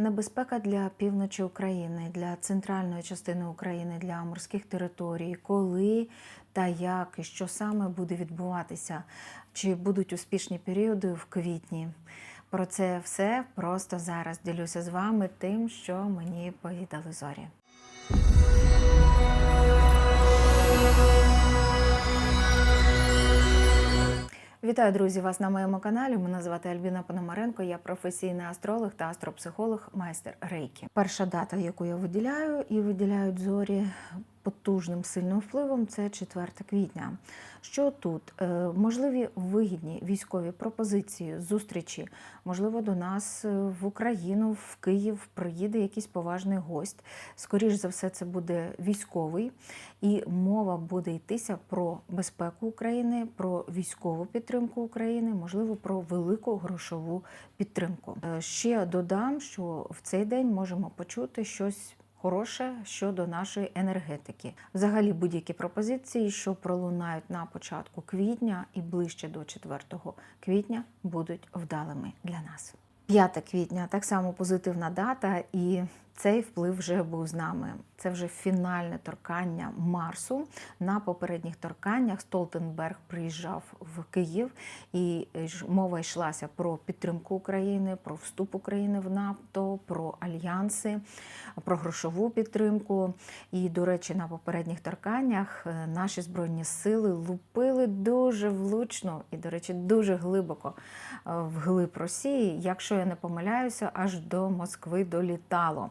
Небезпека для півночі України, для центральної частини України, для морських територій, коли та як і що саме буде відбуватися, чи будуть успішні періоди в квітні. Про це все просто зараз ділюся з вами тим, що мені повідали зорі. Вітаю, друзі, вас на моєму каналі. Мене звати Альбіна Пономаренко. Я професійний астролог та астропсихолог, майстер рейки. Перша дата, яку я виділяю, і виділяють зорі потужним сильним впливом, це 4 квітня. Що тут? Е, Можливі вигідні військові пропозиції, зустрічі, можливо, до нас е, в Україну, в Київ приїде якийсь поважний гость. Скоріш за все, це буде військовий, і мова буде йтися про безпеку України, про військову підтримку України, можливо, про велику грошову підтримку. Е, Ще додам, що в цей день можемо почути щось. Хороше щодо нашої енергетики. Взагалі, будь-які пропозиції, що пролунають на початку квітня і ближче до 4 квітня, будуть вдалими для нас. 5 квітня так само позитивна дата, і цей вплив вже був з нами. Це вже фінальне торкання Марсу. На попередніх торканнях Столтенберг приїжджав в Київ, і ж мова йшлася про підтримку України, про вступ України в НАТО, про альянси, про грошову підтримку. І, до речі, на попередніх торканнях е, наші збройні сили лупили дуже влучно і, до речі, дуже глибоко е, вглиб Росії. Якщо я не помиляюся, аж до Москви долітало.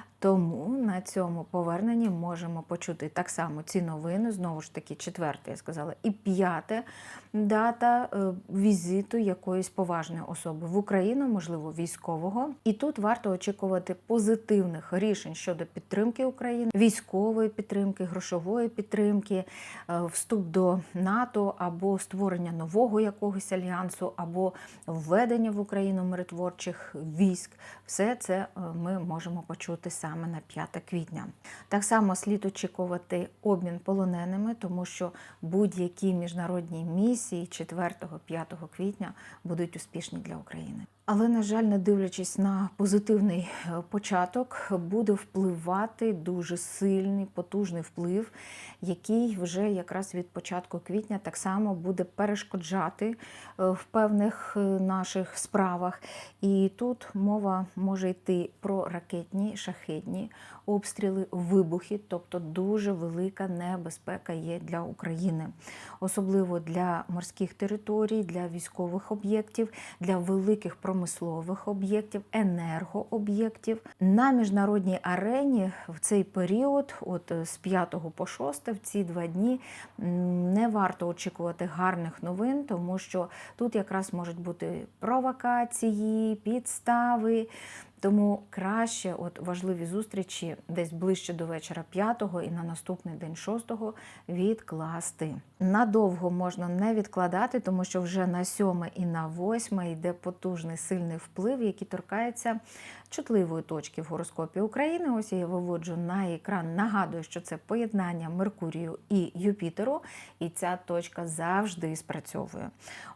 Тому на цьому поверненні можемо почути так само ці новини. Знову ж таки, четверте, я сказала, і п'яте дата е, візиту якоїсь поважної особи в Україну, можливо, військового. І тут варто очікувати позитивних рішень щодо підтримки України, військової підтримки, грошової підтримки, е, вступ до НАТО або створення нового якогось альянсу, або введення в Україну миротворчих військ. Все це е, ми можемо почути саме на 5 квітня. Так само слід очікувати обмін полоненими, тому що будь-які міжнародні місії 4-5 квітня будуть успішні для України. Але, на жаль, не дивлячись на позитивний е, початок, буде впливати дуже сильний, потужний вплив, який вже якраз від початку квітня так само буде перешкоджати е, в певних е, наших справах. І тут мова може йти про ракетні, шахетні обстріли, вибухи, тобто дуже велика небезпека є для України, особливо для морських територій, для військових об'єктів, для великих промислових об'єктів, енергооб'єктів. На міжнародній арені в цей період, от з 5 по 6, в ці два дні, не варто очікувати гарних новин, тому що тут якраз можуть бути провокації, підстави. Тому краще от важливі зустрічі десь ближче до вечора 5-го і на наступний день 6 відкласти. Надовго можна не відкладати, тому що вже на 7 і на 8 йде потужний сильний вплив, який торкається чутливої точки в гороскопі України. Ось я виводжу на екран. Нагадую, що це поєднання Меркурію і Юпітеру, і ця точка завжди спрацьовує.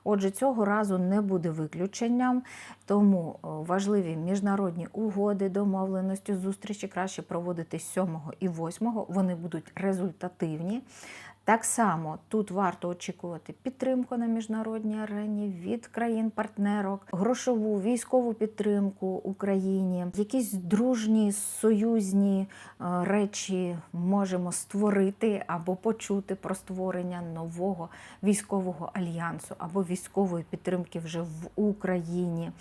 Отже, цього разу не буде виключенням, тому важливі міжнародні угоди, домовленості, зустрічі краще проводити 7 і 8. Вони будуть результативні. Так само тут варто очікувати підтримку на міжнародній арені від країн-партнерок, грошову військову підтримку Україні, якісь дружні союзні е, речі можемо створити або почути про створення нового військового альянсу або військової підтримки вже в Україні.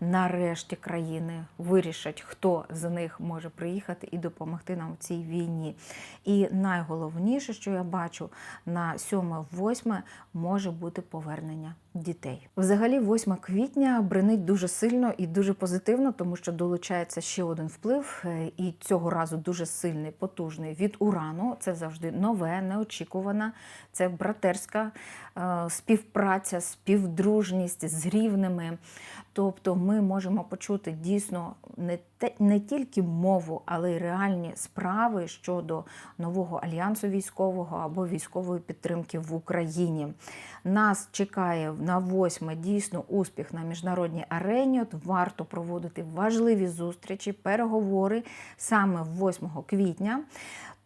Нарешті країни вирішать, хто з них може приїхати і допомогти нам в цій війні. І найголовніше, що я бачу, на 7-8 може бути повернення дітей. Взагалі, 8 квітня бренить дуже сильно і дуже позитивно, тому що долучається ще один вплив, е, і цього разу дуже сильний, потужний від урану. Це завжди нове, неочікувана. Це братерська е, співпраця, співдружність з рівними. Тобто ми можемо почути дійсно не не тільки мову, але й реальні справи щодо нового альянсу військового або військової підтримки в Україні. Нас чекає на восьме дійсно успіх на міжнародній арені. От варто проводити важливі зустрічі, переговори саме 8 квітня.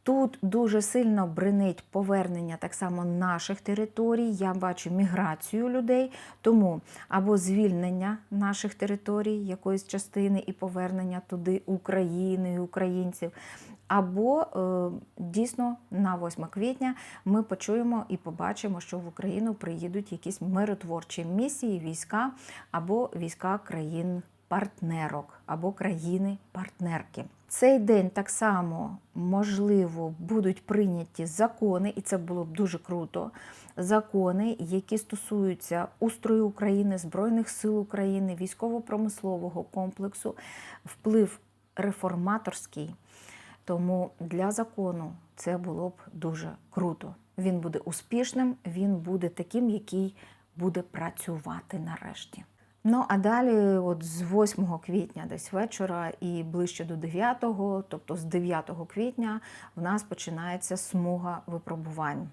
Тут дуже сильно бренить повернення так само наших територій. Я бачу міграцію людей, тому або звільнення наших територій, якоїсь частини, і повернення туди України, і українців. Або е, дійсно на 8 квітня ми почуємо і побачимо, що в Україну приїдуть якісь миротворчі місії, війська або війська країн партнерок або країни-партнерки. Цей день так само можливо будуть прийняті закони, і це було б дуже круто. Закони, які стосуються устрою України, Збройних сил України, військово-промислового комплексу, вплив реформаторський. Тому для закону це було б дуже круто. Він буде успішним, він буде таким, який буде працювати нарешті. Ну а далі, от з 8 квітня, десь вечора, і ближче до 9, тобто з 9 квітня, в нас починається смуга випробувань.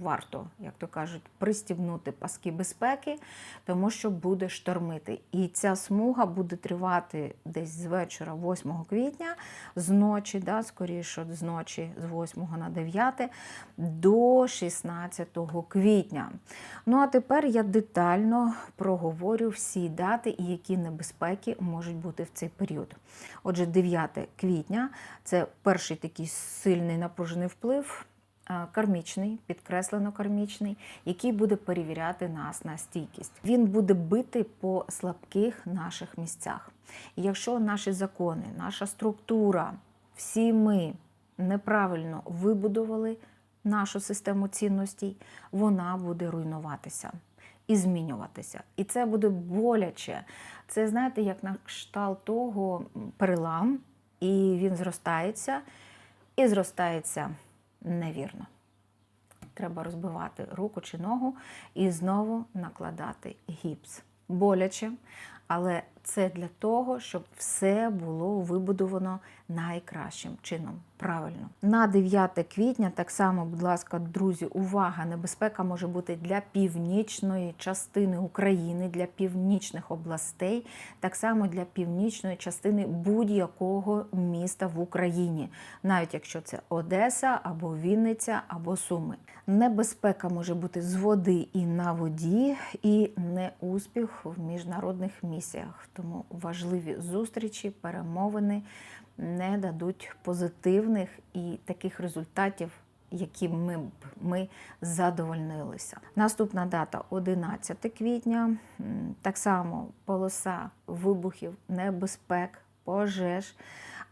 Варто, як то кажуть, пристібнути паски безпеки, тому що буде штормити. І ця смуга буде тривати десь з вечора, 8 квітня, з ночі, да, скоріше з ночі, з 8 на 9 до 16 квітня. Ну а тепер я детально проговорю всі дати і які небезпеки можуть бути в цей період. Отже, 9 квітня це перший такий сильний напружений вплив кармічний, підкреслено кармічний, який буде перевіряти нас на стійкість. Він буде бити по слабких наших місцях. І якщо наші закони, наша структура, всі ми неправильно вибудували нашу систему цінностей, вона буде руйнуватися. І змінюватися. І це буде боляче. Це, знаєте, як на кшталт того перелам, і він зростається, і зростається невірно. Треба розбивати руку чи ногу і знову накладати гіпс. Боляче, але це для того, щоб все було вибудовано найкращим чином. Правильно. На 9 квітня, так само, будь ласка, друзі, увага! Небезпека може бути для північної частини України, для північних областей, так само для північної частини будь-якого міста в Україні, навіть якщо це Одеса або Вінниця або Суми. Небезпека може бути з води і на воді, і неуспіх в міжнародних місіях. Тому важливі зустрічі, перемовини не дадуть позитивних і таких результатів, які ми б ми задовольнилися. Наступна дата 11 квітня. Так само полоса вибухів, небезпек, пожеж.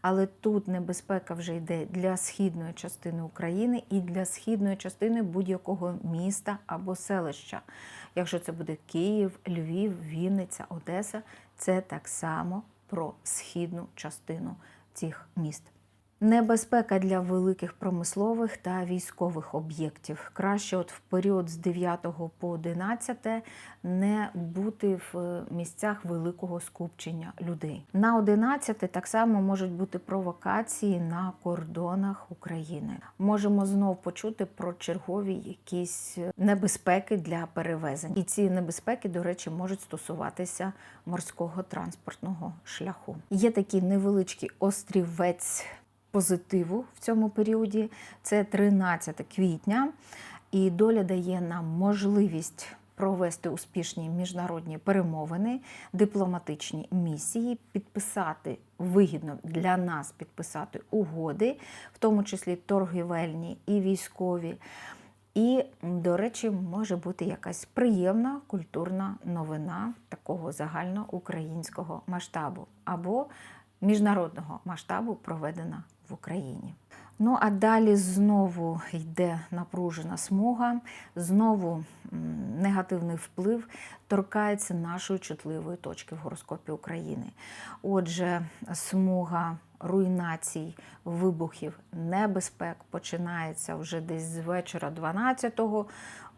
Але тут небезпека вже йде для східної частини України і для східної частини будь-якого міста або селища. Якщо це буде Київ, Львів, Вінниця, Одеса, це так само про східну частину цих міст. Небезпека для великих промислових та військових об'єктів. Краще, от в період з 9 по 11 не бути в місцях великого скупчення людей. На 11 так само можуть бути провокації на кордонах України. Можемо знов почути про чергові якісь небезпеки для перевезень. І ці небезпеки, до речі, можуть стосуватися морського транспортного шляху. Є такий невеличкий острівець позитиву в цьому періоді. Це 13 квітня, і доля дає нам можливість провести успішні міжнародні перемовини, дипломатичні місії, підписати вигідно для нас підписати угоди, в тому числі торгівельні і військові. І, до речі, може бути якась приємна культурна новина такого загальноукраїнського масштабу або міжнародного масштабу проведена в Україні. Ну, а далі знову йде напружена смуга, знову негативний вплив торкається нашої чутливої точки в гороскопі України. Отже, смуга руйнацій, вибухів, небезпек починається вже десь з вечора 12-го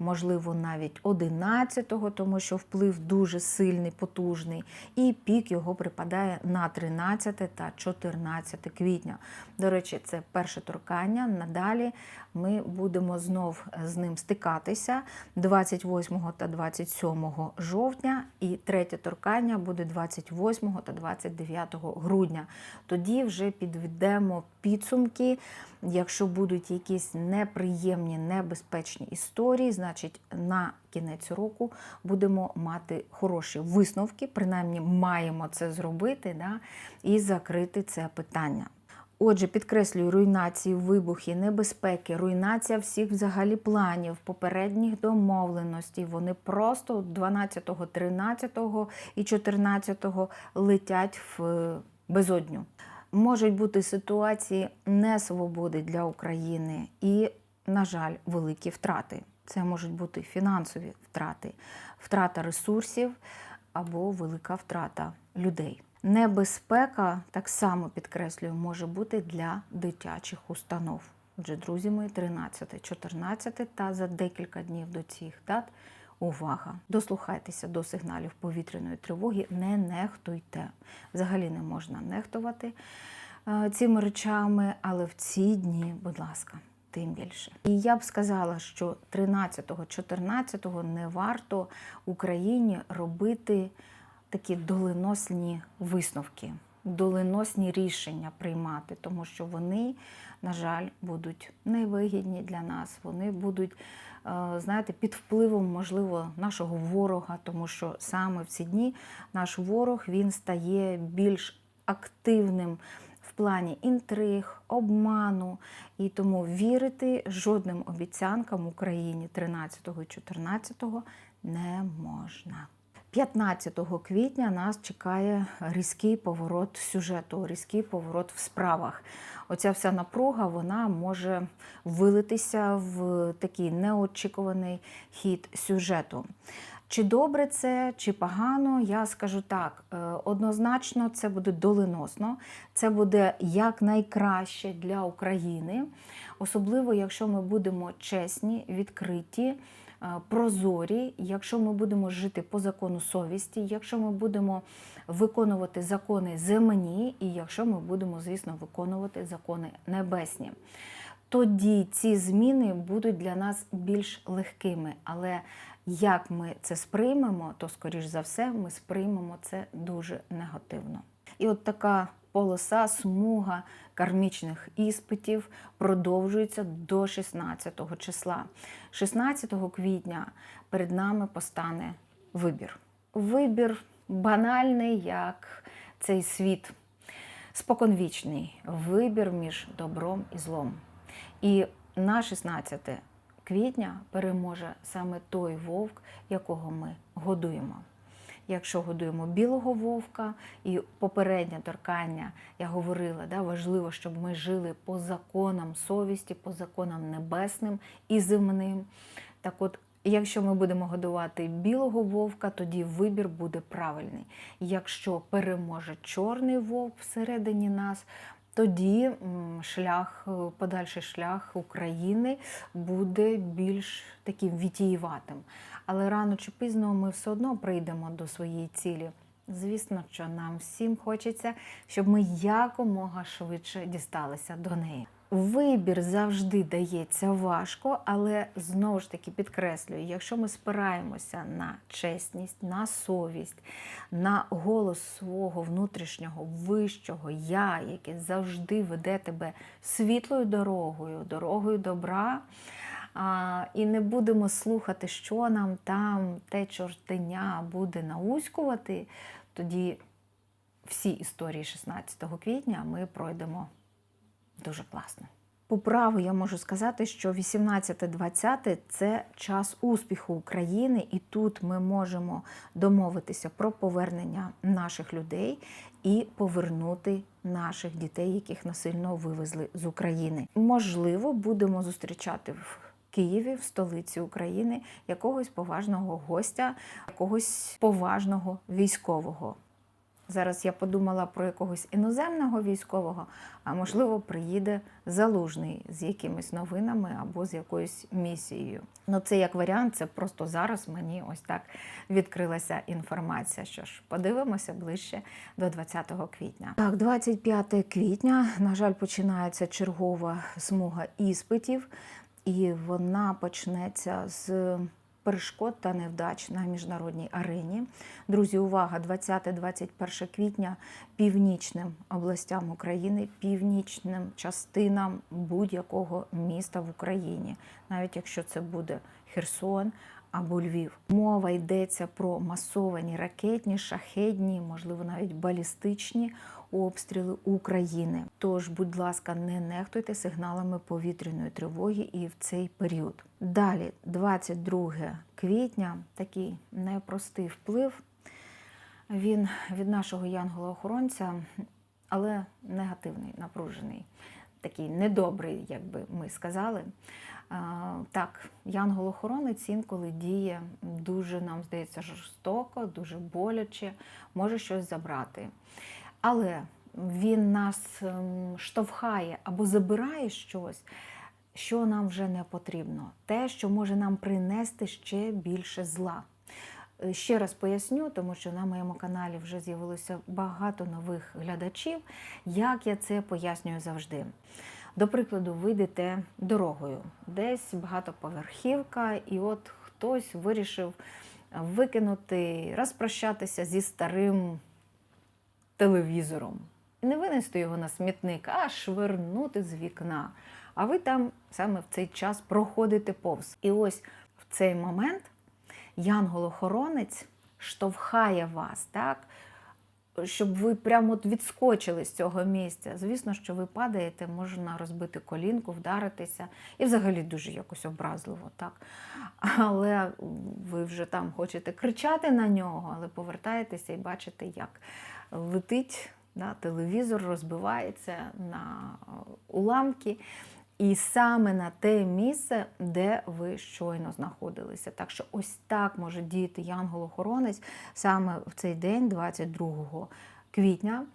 можливо, навіть 11-го, тому що вплив дуже сильний, потужний, і пік його припадає на 13 та 14 квітня. До речі, це перше торкання. Надалі ми будемо знов з ним стикатися 28 та 27 жовтня, і третє торкання буде 28 та 29 грудня. Тоді вже підведемо підсумки. Якщо будуть якісь неприємні, небезпечні історії, значить на кінець року будемо мати хороші висновки, принаймні маємо це зробити да, і закрити це питання. Отже, підкреслюю руйнації, вибухи, небезпеки, руйнація всіх взагалі планів, попередніх домовленостей. Вони просто 12, 13 і 14 летять в безодню. Можуть бути ситуації несвободи для України і, на жаль, великі втрати. Це можуть бути фінансові втрати, втрата ресурсів або велика втрата людей. Небезпека, так само підкреслюю, може бути для дитячих установ. Отже, друзі мої, 13, 14 та за декілька днів до цих дат увага. Дослухайтеся до сигналів повітряної тривоги, не нехтуйте. Взагалі не можна нехтувати е, цими речами, але в ці дні, будь ласка, тим більше. І я б сказала, що 13-14 не варто Україні робити такі доленосні висновки, доленосні рішення приймати, тому що вони, на жаль, будуть невигідні для нас. Вони будуть, знаєте, під впливом, можливо, нашого ворога, тому що саме в ці дні наш ворог він стає більш активним. В плані інтриг, обману, і тому вірити жодним обіцянкам Україні 13 і 14 не можна. 15 квітня нас чекає різкий поворот сюжету, різкий поворот в справах. Оця вся напруга вона може вилитися в такий неочікуваний хід сюжету. Чи добре це, чи погано, я скажу так. е, Однозначно, це буде доленосно, це буде якнайкраще для України, особливо якщо ми будемо чесні, відкриті. Е, Прозорі, якщо ми будемо жити по закону совісті, якщо ми будемо виконувати закони земні, і якщо ми будемо, звісно, виконувати закони небесні, тоді ці зміни будуть для нас більш легкими. Але як ми це сприймемо, то, скоріш за все, ми сприймемо це дуже негативно. І от така полоса, смуга кармічних іспитів продовжується до 16 числа. 16 квітня перед нами постане вибір. Вибір банальний, як цей світ, споконвічний вибір між добром і злом. І на 16 квітня переможе саме той вовк, якого ми годуємо. Якщо годуємо білого вовка і попереднє торкання, я говорила, да, важливо, щоб ми жили по законам совісті, по законам небесним і земним. Так от, якщо ми будемо годувати білого вовка, тоді вибір буде правильний. Якщо переможе чорний вовк всередині нас, тоді шлях, е, подальший шлях України буде більш таким вітієватим. Але рано чи пізно ми все одно прийдемо до своєї цілі. Звісно, що нам всім хочеться, щоб ми якомога швидше дісталися до неї. Вибір завжди дається важко, але знову ж таки підкреслюю, якщо ми спираємося на чесність, на совість, на голос свого внутрішнього вищого я, яке завжди веде тебе світлою дорогою, дорогою добра. А, і не будемо слухати, що нам там те чортеня буде науськувати, тоді всі історії 16 квітня ми пройдемо дуже класно. По праву я можу сказати, що 18-20 це час успіху України, і тут ми можемо домовитися про повернення наших людей і повернути наших дітей, яких насильно вивезли з України. Можливо, будемо зустрічати в Києві, в столиці України, якогось поважного гостя, якогось поважного військового. Зараз я подумала про якогось іноземного військового, а можливо, приїде залужний з якимись новинами або з якоюсь місією. Ну, це як варіант, це просто зараз мені ось так відкрилася інформація. Що ж, подивимося ближче до 20 квітня. Так, 25 квітня, на жаль, починається чергова смуга іспитів, і вона почнеться з перешкод та невдач на міжнародній арені. Друзі, увага! 20-21 квітня північним областям України, північним частинам будь-якого міста в Україні, навіть якщо це буде Херсон. Або Львів. Мова йдеться про масовані ракетні, шахедні, можливо, навіть балістичні обстріли України. Тож, будь ласка, не нехтуйте сигналами повітряної тривоги і в цей період. Далі, 22 квітня, такий непростий вплив. Він від нашого янгола-охоронця, але негативний, напружений, такий недобрий, як би ми сказали. Так, янгол-охоронець інколи діє дуже, нам здається, жорстоко, дуже боляче, може щось забрати. Але він нас ем, штовхає або забирає щось, що нам вже не потрібно, те, що може нам принести ще більше зла. Е, Ще раз поясню, тому що на моєму каналі вже з'явилося багато нових глядачів, як я це пояснюю завжди. До прикладу, ви йдете дорогою, десь багатоповерхівка, і от хтось вирішив викинути, розпрощатися зі старим телевізором. Не винести його на смітник, а швирнути з вікна. А ви там саме в цей час проходите повз. І ось в цей момент янгол-охоронець штовхає вас, так? щоб ви прямо от відскочили з цього місця. Звісно, що ви падаєте, можна розбити колінку, вдаритися, і взагалі дуже якось образливо. так. Але ви вже там хочете кричати на нього, але повертаєтеся і бачите, як летить да, телевізор, розбивається на уламки. І саме на те місце, де ви щойно знаходилися. Так що ось так може діяти янгол-охоронець саме в цей день, 22 квітня.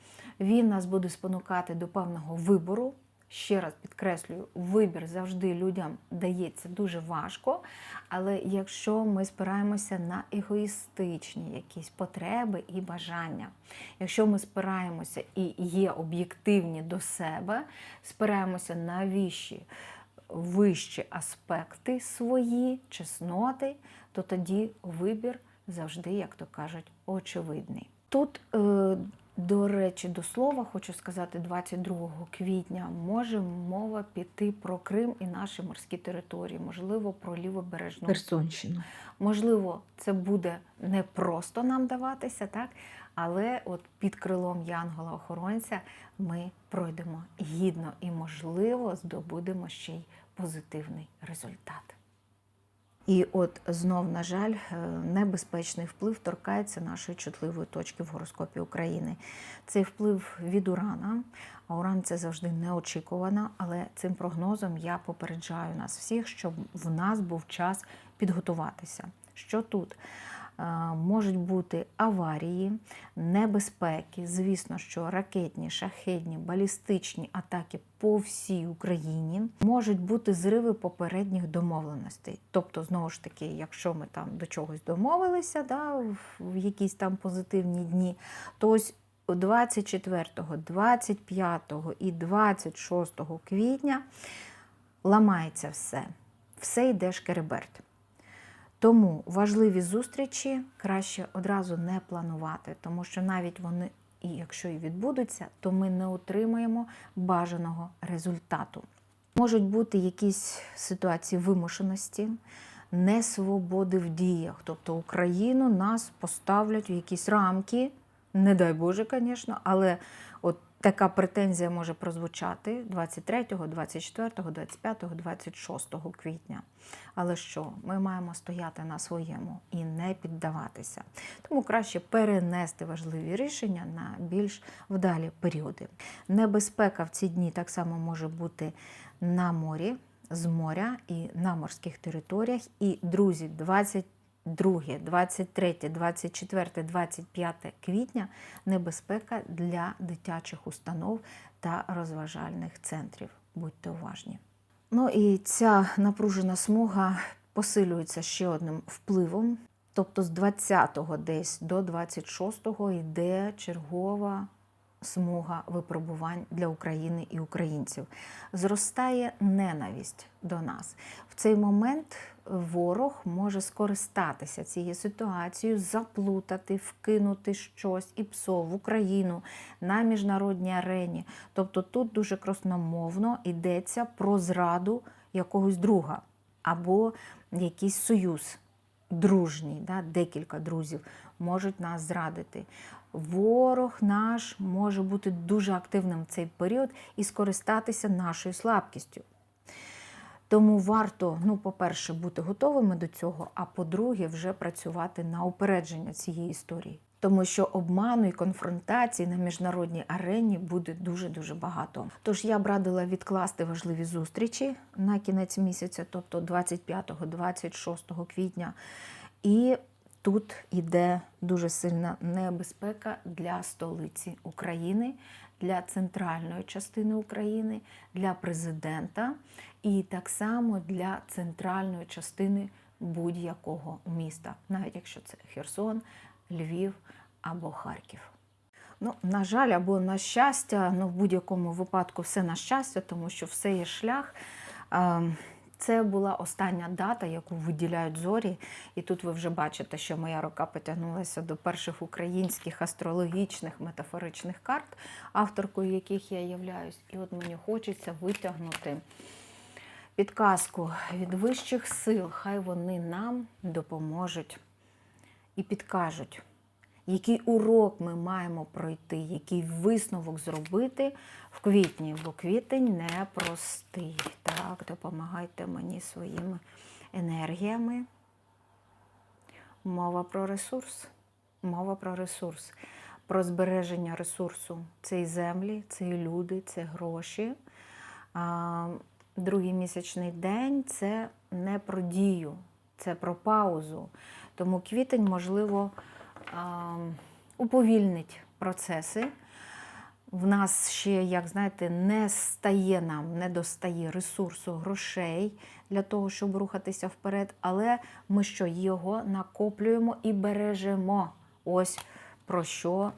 Він нас буде спонукати до певного вибору. Ще раз підкреслюю, вибір завжди людям дається дуже важко. Але якщо ми спираємося на егоїстичні якісь потреби і бажання, якщо ми спираємося і є об'єктивні до себе, спираємося на віщі, вищі аспекти свої, чесноти, то тоді вибір завжди, як то кажуть, очевидний. Тут е, до речі, до слова, хочу сказати, 22 квітня може мова піти про Крим і наші морські території, можливо, про лівобережну Херсонщину. Можливо, це буде не просто нам даватися, так? але от під крилом Янгола-охоронця ми пройдемо гідно і, можливо, здобудемо ще й позитивний результат. І от знов, на жаль, е, небезпечний вплив торкається нашої чутливої точки в гороскопі України. Цей вплив від урана, а уран це завжди неочікувано, але цим прогнозом я попереджаю нас всіх, щоб в нас був час підготуватися. Що тут? Е, Можуть бути аварії, небезпеки, звісно, що ракетні, шахедні, балістичні атаки по всій Україні. Можуть бути зриви попередніх домовленостей. Тобто, знову ж таки, якщо ми там до чогось домовилися, да, в- якісь там позитивні дні, то ось 24, 25 і 26 квітня ламається все. Все йде шкереберть. Тому важливі зустрічі краще одразу не планувати, тому що навіть вони, і якщо і відбудуться, то ми не отримаємо бажаного результату. Можуть бути якісь ситуації вимушеності, несвободи в діях. Тобто Україну нас поставлять в якісь рамки, не дай Боже, звісно, але така претензія може прозвучати 23, 24, 25, 26 квітня. Але що? Ми маємо стояти на своєму і не піддаватися. Тому краще перенести важливі рішення на більш вдалі періоди. Небезпека в ці дні так само може бути на морі, з моря і на морських територіях. І, друзі, 20 2, 23, 24, 25 квітня небезпека для дитячих установ та розважальних центрів. Будьте уважні. Ну і ця напружена смуга посилюється ще одним впливом. Тобто з 20-го десь до 26-го йде чергова смуга випробувань для України і українців. Зростає ненависть до нас. В цей момент ворог може скористатися цією ситуацією, заплутати, вкинути щось і псо в Україну на міжнародній арені. Тобто тут дуже красномовно йдеться про зраду якогось друга або якийсь союз дружній, да, декілька друзів можуть нас зрадити. Ворог наш може бути дуже активним в цей період і скористатися нашою слабкістю. Тому варто, ну, по-перше, бути готовими до цього, а по-друге, вже працювати на упередження цієї історії. Тому що обману і конфронтації на міжнародній арені буде дуже-дуже багато. Тож я б радила відкласти важливі зустрічі на кінець місяця, тобто 25-26 квітня. І тут іде дуже сильна небезпека для столиці України, для центральної частини України, для президента і так само для центральної частини будь-якого міста, навіть якщо це Херсон, Львів або Харків. Ну, на жаль, або на щастя, ну в будь-якому випадку все на щастя, тому що все є шлях. Це була остання дата, яку виділяють зорі. І тут ви вже бачите, що моя рука потягнулася до перших українських астрологічних метафоричних карт, авторкою яких я являюсь. І от мені хочеться витягнути підказку від вищих сил. Хай вони нам допоможуть і підкажуть, який урок ми маємо пройти, який висновок зробити в квітні, бо квітень непростий. Так, допомагайте мені своїми енергіями. Мова про ресурс. Мова про ресурс, про збереження ресурсу. І землі, це люди, це гроші. Другий місячний день це не про дію, це про паузу. Тому квітень, можливо, уповільнить процеси. В нас ще, як знаєте, не стає нам, не достає ресурсу грошей для того, щоб рухатися вперед, але ми що його накоплюємо і бережемо. Ось про що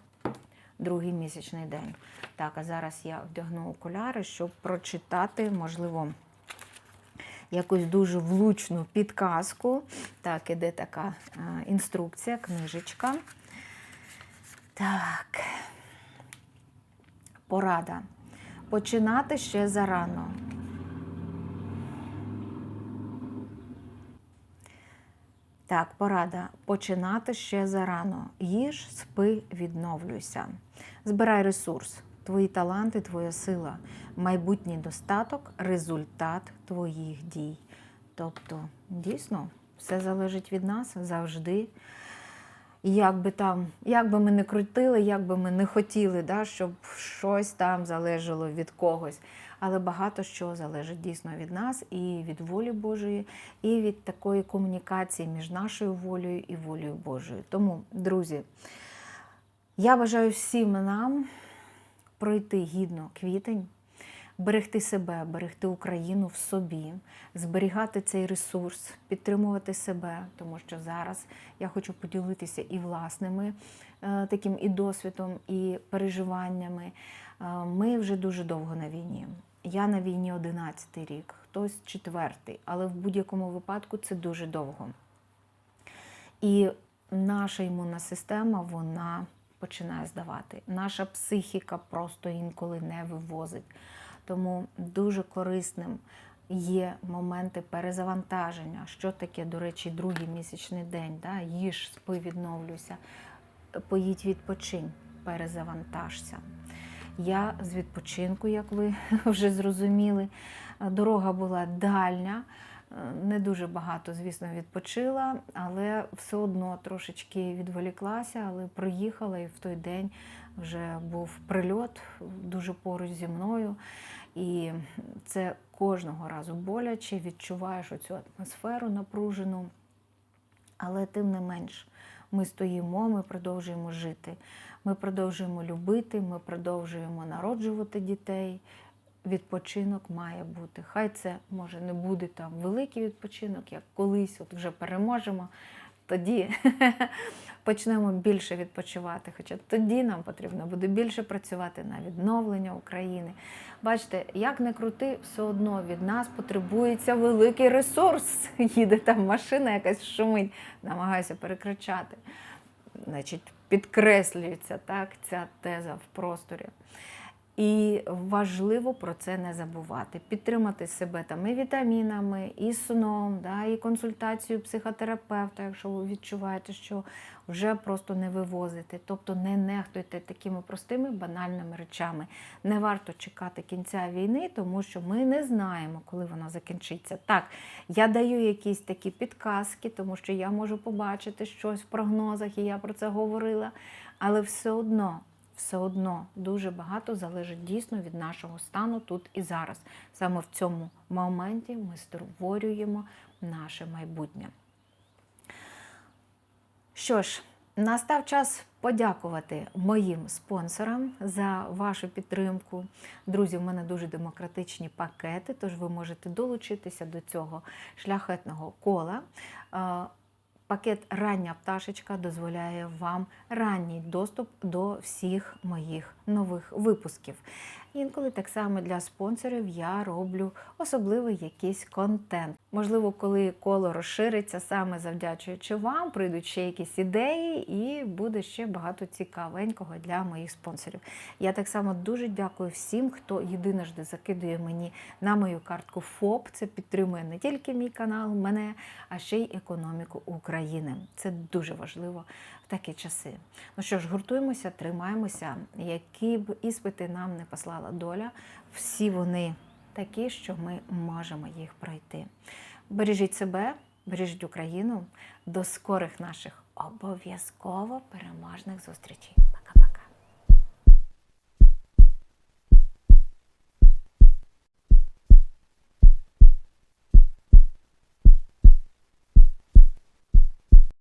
другий місячний день. Так, а зараз я вдягну окуляри, щоб прочитати, можливо, якусь дуже влучну підказку. Так, іде така е, інструкція, книжечка. Так. Порада. Починати ще зарано. Так, порада. Починати ще зарано. Їж, спи, відновлюйся. Збирай ресурс. Твої таланти, твоя сила, майбутній достаток, результат твоїх дій. Тобто, дійсно, все залежить від нас завжди. Як би там, як би ми не крутили, як би ми не хотіли, да, щоб щось там залежало від когось. Але багато що залежить дійсно від нас, і від волі Божої, і від такої комунікації між нашою волею і волею Божою. Тому, друзі, я бажаю всім нам пройти гідно квітень, берегти себе, берегти Україну в собі, зберігати цей ресурс, підтримувати себе, тому що зараз я хочу поділитися і власними е, таким і досвідом, і переживаннями. Е, Ми вже дуже довго на війні. Я на війні 11 рік, хтось четвертий, але в будь-якому випадку це дуже довго. І наша імунна система, вона починає здавати. Наша психіка просто інколи не вивозить. Тому дуже корисним є моменти перезавантаження. Що таке, до речі, другий місячний день? Да? Їж, спи, відновлюйся, поїдь відпочинь, перезавантажся. Я з відпочинку, як ви вже зрозуміли, дорога була дальня. Не дуже багато, звісно, відпочила, але все одно трошечки відволіклася, але приїхала і в той день вже був прильот дуже поруч зі мною. І це кожного разу боляче, відчуваєш оцю атмосферу напружену. Але тим не менш, ми стоїмо, ми продовжуємо жити, ми продовжуємо любити, ми продовжуємо народжувати дітей. Відпочинок має бути. Хай це може не буде там великий відпочинок, як колись, от вже переможемо. Тоді почнемо більше відпочивати. Хоча тоді нам потрібно буде більше працювати на відновлення України. Бачите, як не крути, все одно від нас потребується великий ресурс. Їде там машина, якась шумить, намагаюся перекричати. Значить, підкреслюється так, ця теза в просторі. І важливо про це не забувати. Підтримати себе там і вітамінами, і сном, да, і консультацією психотерапевта, якщо ви відчуваєте, що вже просто не вивозите. Тобто не нехтуйте такими простими банальними речами. Не варто чекати кінця війни, тому що ми не знаємо, коли вона закінчиться. Так, я даю якісь такі підказки, тому що я можу побачити щось в прогнозах, і я про це говорила, але все одно все одно дуже багато залежить дійсно від нашого стану тут і зараз. Саме в цьому моменті ми створюємо наше майбутнє. Що ж, настав час подякувати моїм спонсорам за вашу підтримку. Друзі, в мене дуже демократичні пакети, тож ви можете долучитися до цього шляхетного кола. Пакет Рання пташечка дозволяє вам ранній доступ до всіх моїх нових випусків. Інколи так само для спонсорів я роблю особливий якийсь контент. Можливо, коли коло розшириться, саме завдячуючи вам, прийдуть ще якісь ідеї, і буде ще багато цікавенького для моїх спонсорів. Я так само дуже дякую всім, хто єдиножди закидує мені на мою картку ФОП. Це підтримує не тільки мій канал, мене, а ще й економіку України. Це дуже важливо такі часи. Ну що ж, гуртуємося, тримаємося. Які б іспити нам не послала доля, всі вони такі, що ми можемо їх пройти. Бережіть себе, бережіть Україну. До скорих наших обов'язково переможних зустрічей.